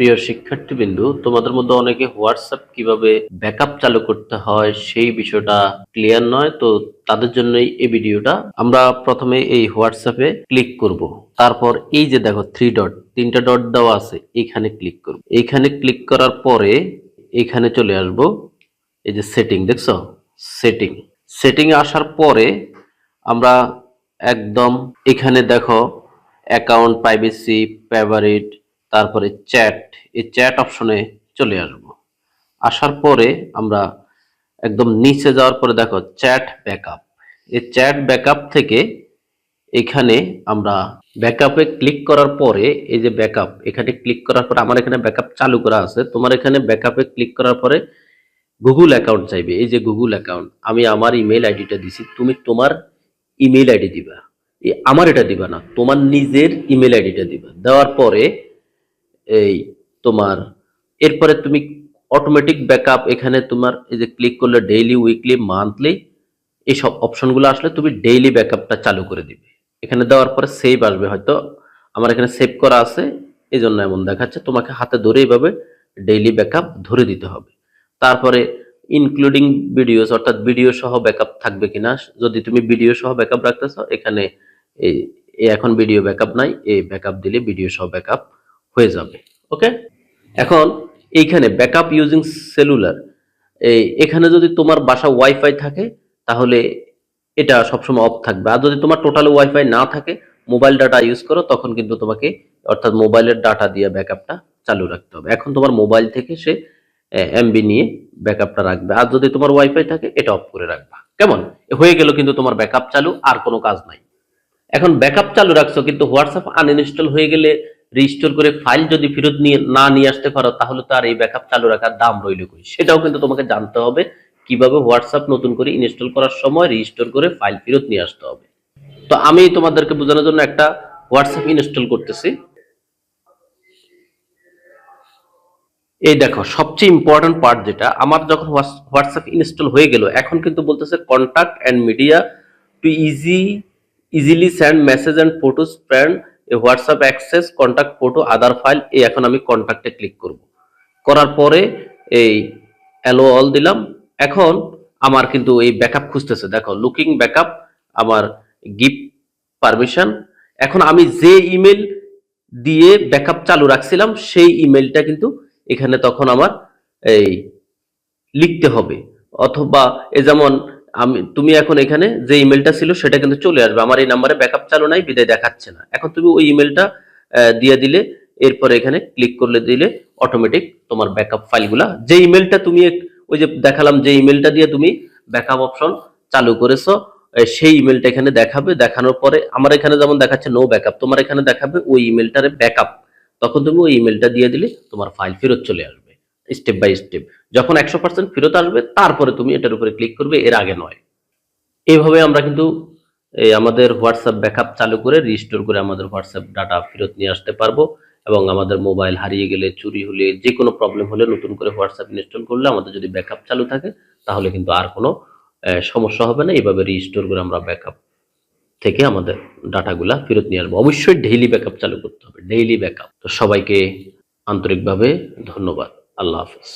প্রিয় শিক্ষার্থীবৃন্দু, তোমাদের মধ্যে অনেকে হোয়াটসঅ্যাপ কীভাবে ব্যাকআপ চালু করতে হয় সেই বিষয়টা ক্লিয়ার নয়, তো তাদের জন্যই এই ভিডিওটা আমরা প্রথমে এই হোয়াটসঅ্যাপে ক্লিক করব। তারপর এই যে দেখো থ্রি ডট তিনটা ডট দেওয়া আছে, এখানে ক্লিক করব। এইখানে ক্লিক করার পরে এখানে চলে আসব, এই যে সেটিং দেখছ? সেটিং সেটিং আসার পরে আমরা একদম এখানে দেখো অ্যাকাউন্ট প্রাইভেসি ফেভারিট তারপরে চ্যাট, এই চ্যাট অপশনে চলে আসব। আসার পরে আমরা একদম নিচে যাওয়ার পরে দেখো চ্যাট ব্যাকআপ। এই চ্যাট ব্যাকআপ থেকে এখানে আমরা ব্যাকআপে ক্লিক করার পরে এই যে ব্যাকআপ, এখানে ক্লিক করার পরে আমার এখানে ব্যাকআপ চালু করা আছে। তোমার এখানে ব্যাকআপে ক্লিক করার পরে গুগল অ্যাকাউন্ট চাইবে। এই যে গুগল অ্যাকাউন্ট, আমি আমার ইমেল আইডিটা দিছি, তুমি তোমার ইমেল আইডি দিবা। আমার এটা দিবা না, তোমার নিজের ইমেল আইডিটা দিবা। দেওয়ার পরে এই তোমার, এরপরে তুমি অটোমেটিক ব্যাকআপ এখানে তোমার এই যে ক্লিক করলে ডেইলি উইকলি মান্থলি এইসব অপশনগুলো আসলে তুমি ডেইলি ব্যাকআপটা চালু করে দিবে। এখানে দেওয়ার পরে সেভ আসবে হয়তো। আমার এখানে সেভ করা আছে এই জন্য এমন দেখাচ্ছে। তোমাকে হাতে ধরে এইভাবে ডেইলি ব্যাকআপ ধরে দিতে হবে। তারপরে ইনক্লুডিং ভিডিওস অর্থাৎ ভিডিও সহ ব্যাকআপ থাকবে কিনা, যদি তুমি ভিডিও সহ ব্যাকআপ রাখতেছো, এখানে এই এখন ভিডিও ব্যাকআপ নাই, এই ব্যাকআপ দিলে ভিডিও সহ ব্যাকআপ হয়ে যাবে ওকে এখন এইখানে ব্যাকআপ ইউজিং সেলুলার এই এখানে যদি তোমার বাসা ওয়াইফাই থাকে, তাহলে এটা সবসময় অফ থাকবে। আর যদি তোমার টোটাল ওয়াইফাই না থাকে মোবাইল ডাটা ইউজ করো, তখন কিন্তু তোমাকে, অর্থাৎ মোবাইলের ডাটা দিয়ে ব্যাকআপটা চালু রাখতে হবে। এখন তোমার মোবাইল থেকে সে এমবি নিয়ে ব্যাকআপটা রাখবে। আর যদি তোমার ওয়াইফাই থাকে, এটা অফ করে রাখবা। কেমন? হয়ে গেল কিন্তু তোমার ব্যাকআপ চালু, আর কোনো কাজ নাই। এখন ব্যাকআপ চালু রাখছো, কিন্তু হোয়াটসঅ্যাপ আনইনস্টল হয়ে গেলে রিস্টোর করে ফাইল যদি ফেরত নিয়ে, না নিয়ে আসতে পারো, তাহলে তো আর এই ব্যাকআপ চালু রাখার দাম রইল কই? সেটাও কিন্তু তোমাকে জানতে হবে কীভাবে হোয়াটসঅ্যাপ নতুন করে ইনস্টল করার সময় রিস্টোর করে ফাইল ফেরত নিয়ে আসতে হবে। তো আমি তোমাদেরকে বোঝানোর জন্য একটা হোয়াটসঅ্যাপ ইনস্টল করতেছি। এই দেখো, সবচেয়ে ইম্পর্টেন্ট পার্ট যেটা, আমার যখন হোয়াটসঅ্যাপ ইনস্টল হয়ে গেল, এখন কিন্তু বলতেছে contact and media to easy easily send message and photos friend a WhatsApp access contact photo other file এই এখন আমি কন্টাক্টে ক্লিক করব। করার পরে এই অ্যালো অল দিলাম। এখন আমার কিন্তু এই ব্যাকআপ খুঁজতেছে। দেখো লুকিং ব্যাকআপ আমার গিভ পারমিশন এখন আমি যে ইমেল দিয়ে ব্যাকআপ চালু রাখছিলাম, সেই ইমেলটা কিন্তু এখানে তখন আমার এই লিখতে হবে। অথবা এ যেমন আমি, তুমি এখন এখানে যে ইমেলটা ছিল সেটা কিন্তু চলে আসবে। আমার এই নাম্বারে ব্যাকআপ চালু নাই, বিদায় দেখাচ্ছে না। এখন তুমি ওই ইমেলটা দিয়ে দিলে, এরপরে এখানে ক্লিক করলে দিলে অটোমেটিক তোমার ব্যাকআপ ফাইলগুলা। যে ইমেলটা তুমি ওই যে দেখালাম যে ইমেলটা দিয়ে তুমি ব্যাকআপ অপশন চালু করেছ সেই ইমেলটা এখানে দেখাবে। দেখানোর পরে আমার এখানে যেমন দেখাচ্ছে নো ব্যাকআপ তোমার এখানে দেখাবে ওই ইমেলটারে ব্যাকআপ তখন তুমি ওই ইমেলটা দিয়ে দিলে তোমার ফাইল ফেরত চলে আসবে স্টেপ বাই স্টেপ যখন একশো পার্সেন্ট ফেরত আসবে, তারপরে তুমি এটার উপরে ক্লিক করবে, এর আগে নয়। এইভাবে আমরা কিন্তু আমাদের হোয়াটসঅ্যাপ ব্যাকআপ চালু করে রিস্টোর করে আমাদের হোয়াটসঅ্যাপ ডাটা ফেরত নিয়ে আসতে পারব এবং আমাদের মোবাইল হারিয়ে গেলে, চুরি হলে যে কোনো প্রবলেম হলে নতুন করে হোয়াটসঅ্যাপ ইনস্টল করলে আমাদের যদি ব্যাকআপ চালু থাকে, তাহলে কিন্তু আর কোনো সমস্যা হবে না। এইভাবে রিস্টোর করে আমরা ব্যাকআপ থেকে আমাদের ডাটাগুলা ফেরত নিয়ে আসব। অবশ্যই ডেইলি ব্যাকআপ চালু করতে হবে ডেইলি ব্যাকআপ তো সবাইকে আন্তরিকভাবে ধন্যবাদ। আল্লাহ হাফিজ।